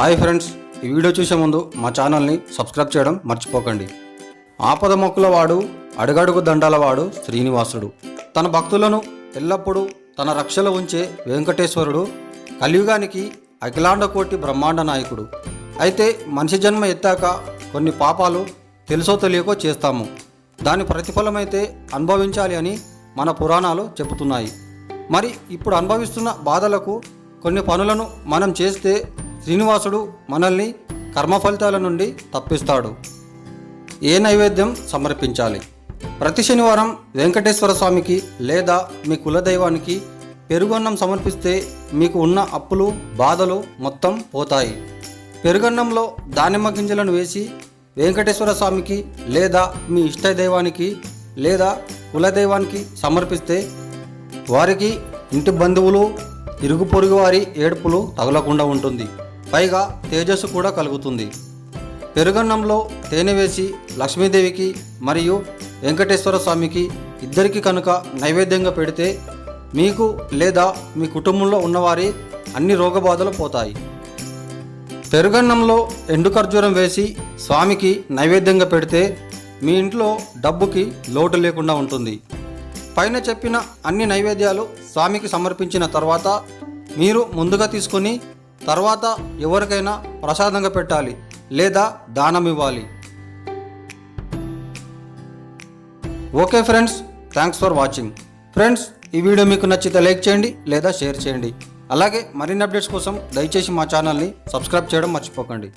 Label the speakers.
Speaker 1: Hi friends ఈ video చూసే ముందు మా ఛానల్ని సబ్స్క్రైబ్ చేయడం మర్చిపోకండి. ఆపద మొక్కుల వాడు అడుగడుగు దండాల వాడు శ్రీనివాసుడు. తన భక్తులను ఎల్లప్పుడూ తన రక్షలో ఉంచే వెంకటేశ్వరుడు కలియుగానికి అఖిలాండ కోటి బ్రహ్మాండ నాయకుడు. అయితే మనిషి జన్మ ఎత్తాక కొన్ని పాపాలు తెలుసో తెలియకో చేస్తాము. దాని ప్రతిఫలమైతే అనుభవించాలి అని మన పురాణాలు చెబుతున్నాయి. మరి ఇప్పుడు అనుభవిస్తున్న బాధలకు కొన్ని పనులను మనం చేస్తే శ్రీనివాసుడు మనల్ని కర్మ ఫలితాల నుండి తప్పిస్తాడు. ఏ నైవేద్యం సమర్పించాలి? ప్రతి శనివారం వెంకటేశ్వర స్వామికి లేదా మీ కులదైవానికి పెరుగన్నం సమర్పిస్తే మీకు ఉన్న అప్పులు బాధలు మొత్తం పోతాయి. పెరుగన్నంలో దానిమ్మ గింజలను వేసి వెంకటేశ్వర స్వామికి లేదా మీ ఇష్ట దైవానికి లేదా కులదైవానికి సమర్పిస్తే వారికి ఇంటి బంధువులు ఇరుగు పొరుగు వారి ఏడుపులు తగలకుండా ఉంటుంది. పైగా తేజస్సు కూడా కలుగుతుంది. పెరుగన్నంలో తేనె వేసి లక్ష్మీదేవికి మరియు వెంకటేశ్వర స్వామికి ఇద్దరికి కనుక నైవేద్యంగా పెడితే మీకు లేదా మీ కుటుంబంలో ఉన్నవారి అన్ని రోగబాధలు పోతాయి. పెరుగన్నంలో ఎండు ఖర్జూరం వేసి స్వామికి నైవేద్యంగా పెడితే మీ ఇంట్లో డబ్బుకి లోటు లేకుండా ఉంటుంది. పైన చెప్పిన అన్ని నైవేద్యాలు స్వామికి సమర్పించిన తర్వాత మీరు ముందుగా తీసుకొని తర్వాత ఎవరికైనా ప్రసాదంగా పెట్టాలి లేదా దానం ఇవ్వాలి okay friends thanks for watching. Friends ఈ వీడియో మీకు నచ్చితే లైక్ చేయండి లేదా షేర్ చేయండి. అలాగే మరిన్ని అప్డేట్స్ కోసం దయచేసి మా ఛానల్ని సబ్స్క్రైబ్ చేయడం మర్చిపోకండి.